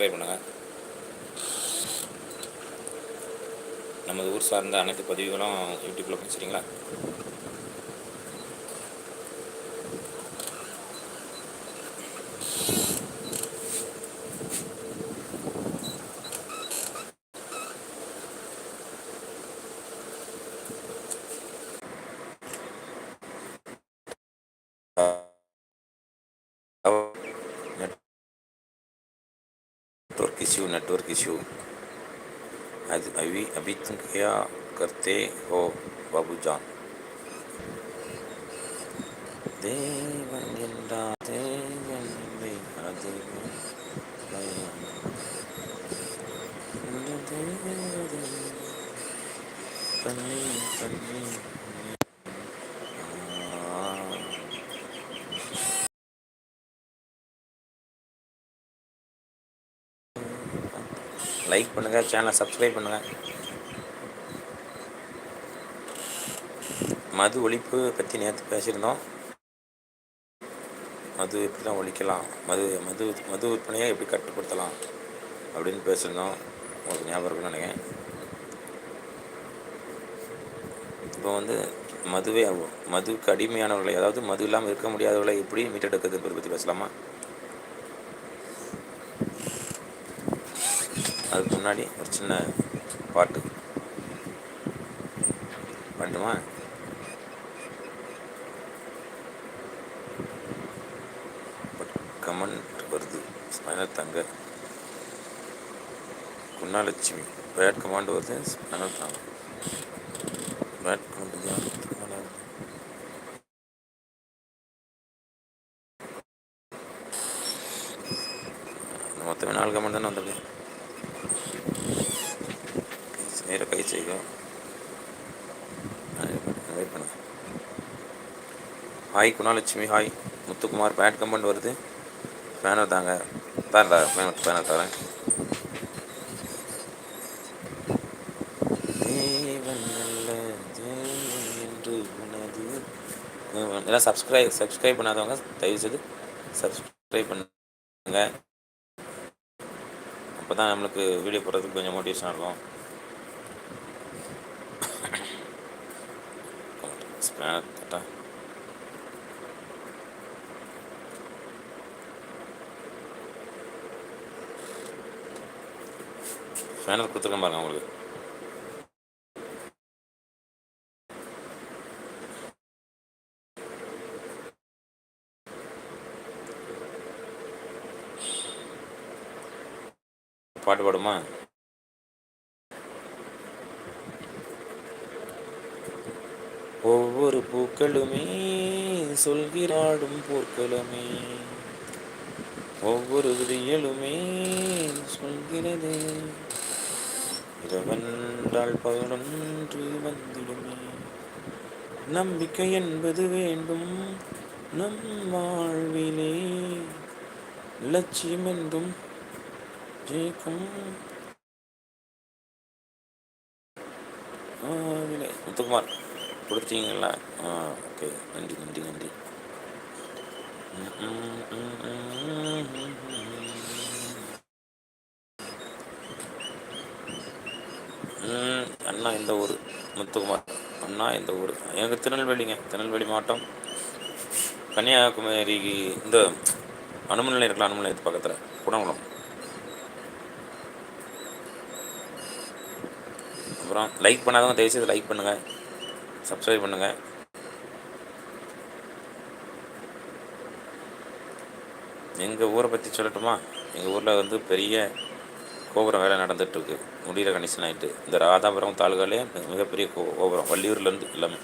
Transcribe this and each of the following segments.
Subscribe பண்ணுங்கள் நமது ஊர் சார்ந்த அனைத்து பதிவுகளும் யூடியூப்பில் போய் इश्यू नेटवर्क इश्यू आज अभी अभी तुम क्या करते हो बाबूजान देव லைக் பண்ணுங்கள் சேனலை சப்ஸ்கிரைப் பண்ணுங்கள் மது ஒழிப்பு பற்றி நேற்று பேசியிருந்தோம். மது எப்படி தான் ஒழிக்கலாம்? மது மது மது விற்பனையை எப்படி கட்டுப்படுத்தலாம்? அப்படின்னு பேசியிருந்தோம். உங்களுக்கு ஞாபகம் இருக்குன்னு நினைக்கிறேன். இப்போ வந்து மதுவே மதுவுக்கு அடிமையானவர்களை அதாவது மது இல்லாமல் இருக்க முடியாதவர்களை எப்படி மீட்டெடுக்கிறது பற்றி பேசலாமா? அதுக்கு முன்னாடி ஒரு சின்ன பாட்டு பாட்டுமா கமெண்ட் வருது. ஸ்பைனல் தங்க. குணாலட்சுமி. பேட் கமாண்ட் வருது. ஸ்பைனல் தாங்க. பேட் கமாண்ட் தான் மொத்தமே நாலு கமெண்ட் தானே வந்திருக்கு நேர கை செய்யும் வெயிட் பண்ணுங்க hi Gunalakshmi. Hi Muthukumar. Bad comment வருது. பேனர் தாங்க. தான் பேனர் பேனர் தரேன் தேவன் என்று எல்லாம் சப்ஸ்கிரைப் சப்ஸ்கிரைப் பண்ணாதவங்க தயவுசெய்து சப்ஸ்கிரைப் பண்ணுங்க. அப்போ தான் நம்மளுக்கு வீடியோ போடுறதுக்கு கொஞ்சம் மோட்டிவேஷனாக இருக்கும். ஸ்பேனர் தட்டா ஸ்பேனர் கொடுத்துருக்கேன் பாருங்க உங்களுக்கு. பாட்டு பாடுமா? ஒவ்வொரு பூக்களுமே சொல்கிறாடும் பூக்களுமே ஒவ்வொரு விதியலுமே சொல்கிறது. இரவென்றால் பதினொன்று வந்திடுமே. நம்பிக்கை என்பது வேண்டும் நம் வாழ்விலே. லட்சியம் என்றும் ஜெயிக்கும். முத்துக்குமார் கொடுத்தீங்களா? ஆ ஓகே. நன்றி நன்றி நன்றி அண்ணா எந்த ஊர்? முத்துக்குமார். அண்ணா எந்த ஊர்? எனக்கு திருநெல்வேலிங்க. திருநெல்வேலி மாவட்டம். கன்னியாகுமரிக்கு இந்த அனுமன் நிலையம் இருக்கலாம் அனுமன் நிலையத்து பக்கத்தில். குணகுளம் அப்புறம் லைக் பண்ணாதவங்க தயவுசெய்து லைக் பண்ணுங்கள் சப்ஸ்கிரைப் பண்ணுங்கள் எங்கள் ஊரை பற்றி சொல்லட்டுமா? எங்கள் ஊரில் வந்து பெரிய கோபுரம் வேலை நடந்துகிட்ருக்கு முடிகிற கண்டிஷன் ஆகிட்டு இந்த ராதாபுரம் தாலுகாலே மிகப்பெரிய கோ கோபுரம். வள்ளியூர்லேருந்து எல்லாமே.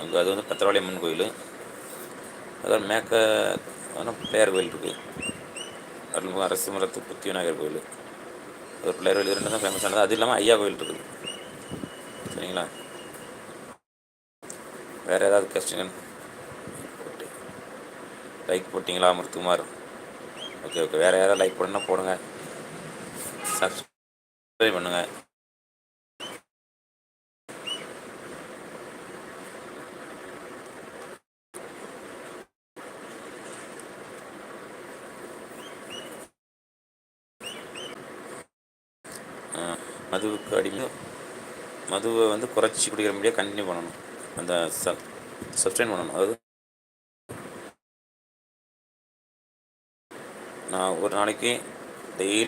அங்கே அது வந்து பத்திரவாளி அம்மன் கோயில். அதாவது மேக்க பிள்ளையார் கோயில் இருக்குது அருள்முக அரசு மரத்து புத்தி விநாயகர் கோயில். அது பிள்ளையார் கோயில். ரெண்டு தான் ஃபேமஸானது அது இல்லாமல் ஐயா கோயில் இருக்குது. சரிங்களா? வேறு ஏதாவது கொஸ்டின் லைக் போட்டிங்களா முத்துக்குமார் ஓகே ஓகே. வேறு யாராவது லைக் போடணுன்னா போடுங்க. சப்ஸ்கிரைப் பண்ணுங்க. மதுவுக்கு அடிமை மதுவை வந்து குறைச்சி குடிக்கிற முடியாது கண்டினியூ பண்ணணும். அந்த சப்ஸ்டைன் பண்ணணும். அதாவது நான் ஒரு நாளைக்கு டெய்லி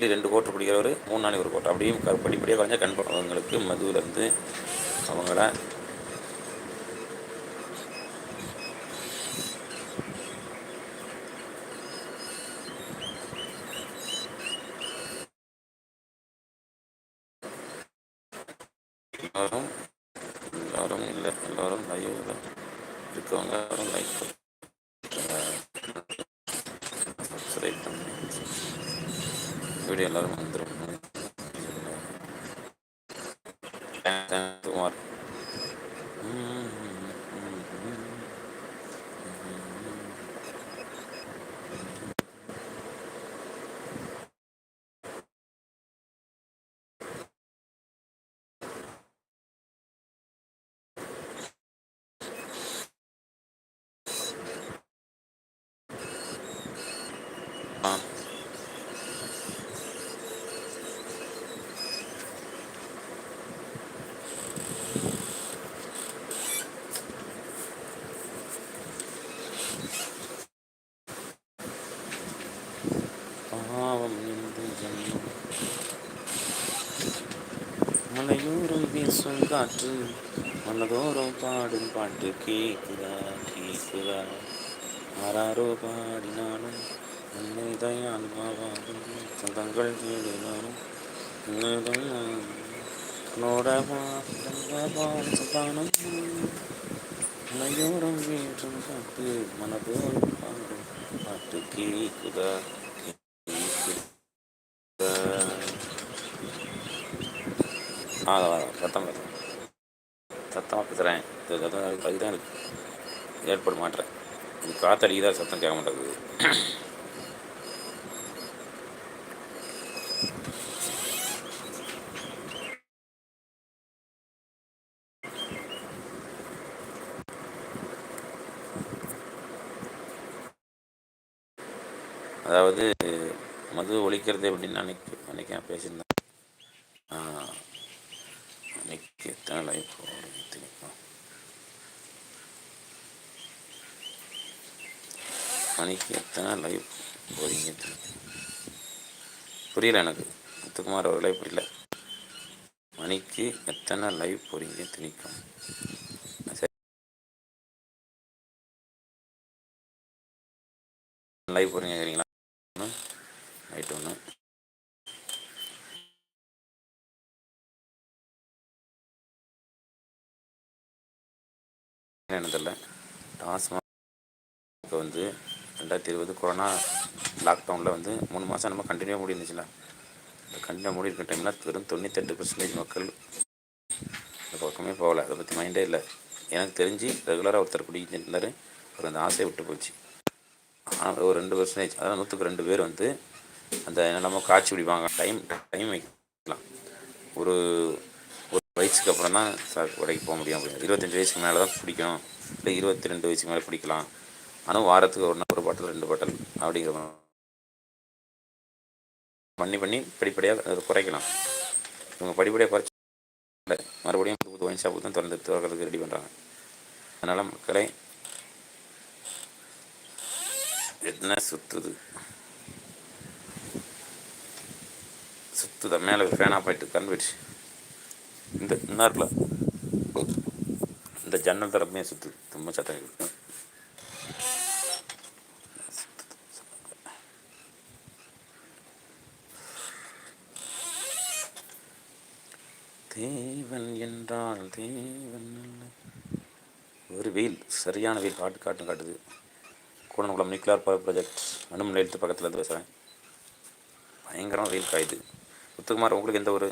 ரெண்டு கோட்டு பிடிக்கிறவர் மூணு நாளைக்கு ஒரு கோட்டை. அப்படியும் படிப்படியாக குறைஞ்சா கண் அவங்களுக்கு மதுவிலேருந்து அவங்கள எல்லாரும் எல்லாரும் இல்லை எல்லாரும் லைவ் இருக்கவங்க எல்லாரும் லைக் சப்ஸ்கிரைப் பண்ணி வீடியோ எல்லோரும் வந்துடும் குமார் ஆ பாவம் இந்த ஜன்மம் மலையோரம் வீசும் காற்று மனதோறும் பாடும் பாட்டு கேக்குதா கேக்குதா ஆராரோ பாடினாலும் உன்னை தயான் பாவாகும் சொந்தங்கள் தேடினாலும் உன்னை தயான் உன்னோட பாடம் சந்தானம் மலையோரம் வீசும் காற்று மனதோறும் பாடும் பாட்டு கேக்குதா கேக்குதா ஆ அதான் சத்தம் பேசுகிறேன் சத்தமாக சத்தம் அதுதான் எனக்கு ஏற்பட மாட்டேன் இது காத்தடிக்குதா சத்தம் கேட்க மாட்டேங்குது. அதாவது மது ஒழிக்கிறது அப்படின்னு நினைக்க நினைக்க பேசியிருந்தேன் ஆ, அன்னைக்கு எத்தனை லைஃப் தெரியுமா மணிக்கு எத்தனை லைவ் போறீங்க? புரியல எனக்கு. முத்துக்குமார் அவர்களே புரியல. மணிக்கு எத்தனை லைவ் போறீங்க? திணிக்கும். லைவ் போறீங்க ஒன்று நைட் ஒன்று என்ன தெரியல. டாஸ்மாக் இப்போ வந்து ரெண்டாயிரத்தி இருபது கொரோனா லாக்டவுனில் வந்து மூணு மாதம் நம்ம கண்டினியூவாக மூடி இருந்துச்சுல இந்த கண்டினியூ மூடி இருக்க டைமில் வெறும் தொண்ணூத்தெட்டு பர்சன்டேஜ் மக்கள் இந்த பக்கமே போகலை. அதை பற்றி மைண்டே இல்லை. எனக்கு தெரிஞ்சு ரெகுலராக ஒருத்தர் குடிக்கிட்டு இருந்தார். அவர் அந்த ஆசையை விட்டு போச்சு. ஆனால் ஒரு ரெண்டு பர்சன்டேஜ் அதாவது நூற்றுக்கு ரெண்டு பேர் வந்து அந்த என்னென்னமோ காய்ச்சி குடிப்பாங்க. டைம் டைம் வைக்கலாம். ஒரு ஒரு வயசுக்கு அப்புறம் தான் சார் கடைக்கு போக முடியும். அப்படின்னு இருபத்தஞ்சி வயசுக்கு மேலே தான் பிடிக்கும் இல்லை இருபத்தி ரெண்டு வயசுக்கு மேலே பிடிக்கலாம் ஆனால் வாரத்துக்கு ஒரு நாள் ஒரு பாட்டில் ரெண்டு பாட்டில் அப்படிங்கிற பண்ணி பண்ணி படிப்படியாக அதை குறைக்கலாம். இவங்க படிப்படியாக குறைச்சி மறுபடியும் புது புது ஒயின் ஷாப்பு தான் திறந்து திறக்கிறதுக்கு ரெடி பண்ணுறாங்க அதனால் மக்களை என்ன சுற்றுது சுற்றுதான் மேலே ஃபேனாக போயிட்டு கண் போயிடுச்சு இந்த இன்னார்ல இந்த ஜன்னல் தரப்புமே சுற்றுது ரொம்ப சத்தம் இருக்குது தேவன் என்றால் தேவன் ஒரு வெயில் சரியான வெயில் காட்டு காட்டும் காட்டுது. கூடங்குளம் நியூக்ளியர் பவர் ப்ராஜெக்ட் அனுமன் நிலையத்து பக்கத்தில் இருந்து பேசுகிறேன் பயங்கரமாக வெயில் காயுது. முத்துக்குமார் உங்களுக்கு எந்த ஒரு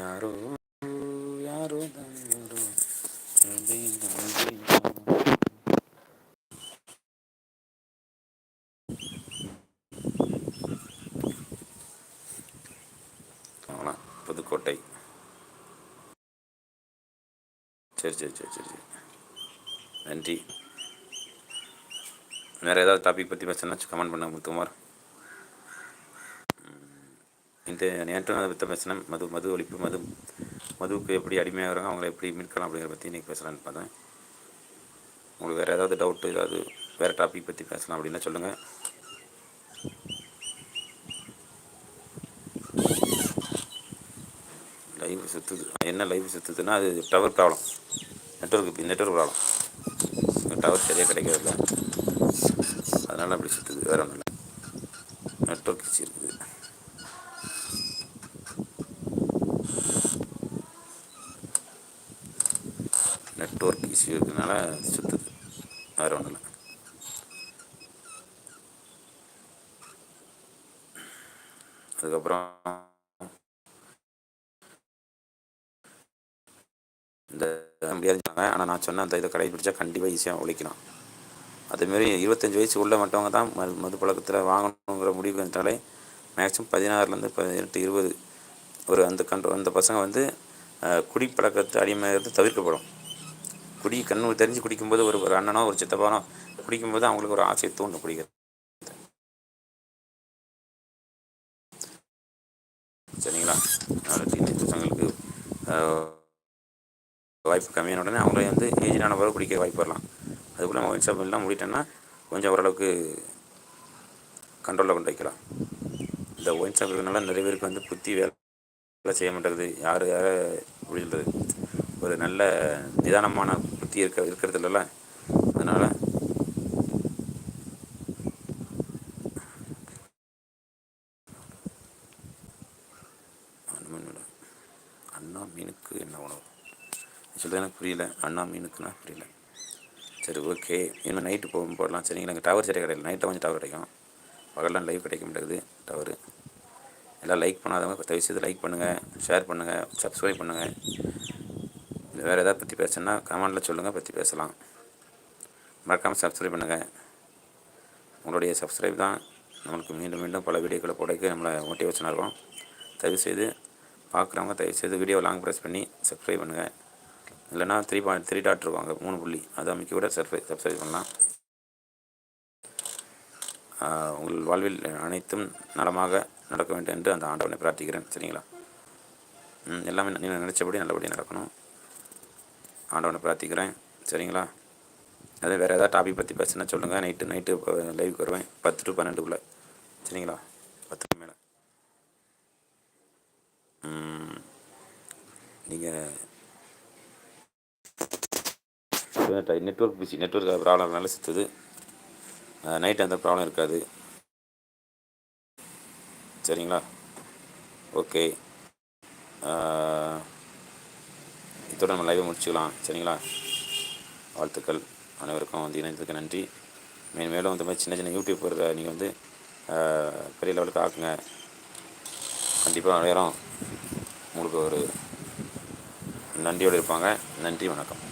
யாரோ தான் யாரோ புதுக்கோட்டை சரி சரி சரி சரி. நன்றி. வேறு ஏதாவது டாபிக் பற்றி பேசணும்னா கமெண்ட் பண்ண முத்துமார் இந்த நேற்று அதை பற்றி பேசினேன் மது மது ஒழிப்பு மது மதுவுக்கு எப்படி அடிமையாகிறாங்க அவங்கள எப்படி மீட்கலாம் அப்படிங்கிற பற்றி இன்றைக்கி பேசலான்னு பார்த்தேன். உங்களுக்கு வேறு ஏதாவது டவுட்டு ஏதாவது வேறு டாபிக் பற்றி பேசலாம் அப்படின்னா சொல்லுங்கள் லைவ் சுற்றுது என்ன லைவ் சுற்றுதுன்னா அது tower problem network network problem tower சரியாக கிடைக்கிறதில்ல அதனால் அப்படி சுற்றுது வேறு ஒன்றும் இல்லை. நெட்ஒர்க் இஷ்யூ இருக்குது. நெட்ஒர்க் இஷ்யூ இருக்கிறதுனால சுற்றுது வேறு ஒன்றும் இல்லை. அதுக்கப்புறம் முடியாதுங்க ஆனால் நான் சொன்ன அந்த இதை கடைபிடிச்சா கண்டிப்பாக ஈஸியாக ஒழிக்கலாம் அதேமாரி இருபத்தஞ்சி வயசு உள்ள மட்டவங்க தான் மது மது பழக்கத்தில் வாங்கணுங்கிற முடிவு வந்துட்டாலே மேக்ஸிமம் பதினாறுலேருந்து பதினெட்டு இருபது ஒரு அந்த கண்ட்ரோ அந்த பசங்க வந்து அஹ், குடிப்பழக்கத்தை அடிமையாகிறது தவிர்க்கப்படும் குடி கண்ணு தெரிஞ்சு குடிக்கும்போது ஒரு ஒரு அண்ணனோ ஒரு சித்தப்பானோ குடிக்கும்போது அவங்களுக்கு ஒரு ஆசையை தூண்டும் குடிக்கிறது சரிங்களா அதனால் பசங்களுக்கு வாய்ப்பு கம்மியான உடனே அவங்களே வந்து ஏஜினான பிறகு குடிக்க வாய்ப்பு வரலாம். அதுக்குள்ளே நம்ம ஷாப் எல்லாம் முடிட்டோன்னா கொஞ்சம் ஓரளவுக்கு கண்ட்ரோலில் கொண்டு வைக்கலாம். இந்த ஒயின் ஷாப் இருக்கிறனால நிறைய பேருக்கு வந்து புத்தி வேலை வேலை செய்ய மாட்டேங்குது. யார் யாரை எப்படி ஒரு நல்ல நிதானமான புத்தி இருக்க இருக்கிறதுலலாம் அதனால் அண்ணா மீனுக்கு என்ன உணவு எனக்கு புரியல. அண்ணா மீனுக்குன்னா புரியல. சரி ஓகே. இனிமேல் நைட்டு போகும் போடலாம் சரி எனக்கு டவர் சரியாக கிடையாது நைட்டை கொஞ்சம் டவர் கிடைக்கும். பகல்லாம் லைவ் கிடைக்க மாட்டேங்குது டவரு எல்லாம் லைக் பண்ணாதவங்க தயவு செய்து லைக் பண்ணுங்கள் ஷேர் பண்ணுங்கள் சப்ஸ்கிரைப் பண்ணுங்கள் வேறு எதாவது பற்றி பேசணுன்னா கமெண்டில் சொல்லுங்கள் பற்றி பேசலாம். மறக்காமல் சப்ஸ்கிரைப் பண்ணுங்கள் உங்களுடைய சப்ஸ்கிரைப் தான் நம்மளுக்கு மீண்டும் மீண்டும் பல வீடியோக்களை போடக்கு நம்மளை மோட்டிவேஷனாக இருக்கும். தயவு செய்து பார்க்குறவங்க தயவு செய்து வீடியோ லாங் ப்ரெஸ் பண்ணி சப்ஸ்கிரைப் பண்ணுங்கள் இல்லைனா த்ரீ பாயிண்ட் த்ரீ டாட் இருக்கும் அங்கே மூணு புள்ளி. அதை அமைக்க கூட சர்ஃபை சப்ஸ்கிரைப் பண்ணலாம். உங்கள் வாழ்வில் அனைத்தும் நலமாக நடக்க வேண்டும் என்று அந்த ஆண்டவனை பிரார்த்திக்கிறேன். சரிங்களா? எல்லாமே நீங்கள் நினச்சபடி நல்லபடியாக நடக்கணும். ஆண்டவனை பிரார்த்திக்கிறேன். சரிங்களா? அதே வேறு ஏதாவது டாபிக் பற்றி பேசுனா சொல்லுங்கள் நைட்டு நைட்டு லைவுக்கு வருவேன். பத்து டு பன்னெண்டுக்குள்ளே. சரிங்களா பத்துக்கு மேலே நீங்கள் நெட்ஒர்க் பிஸி நெட்ஒர்க் ப்ராப்ளம்னால சுற்றுது நைட் அந்த ப்ராப்ளம் இருக்காது. சரிங்களா? ஓகே இதோட நம்ம லைவை முடிச்சுக்கலாம். சரிங்களா? வாழ்த்துக்கள். அனைவருக்கும் வந்து இணைந்ததுக்கு நன்றி. மேலும் மேலும் இந்த மாதிரி சின்ன சின்ன யூடியூப்பர் நீங்கள் வந்து பெரிய லெவலுக்கு ஆக்குங்க. கண்டிப்பாக நேரம் உங்களுக்கு ஒரு நன்றியோடு இருப்பாங்க. நன்றி வணக்கம்.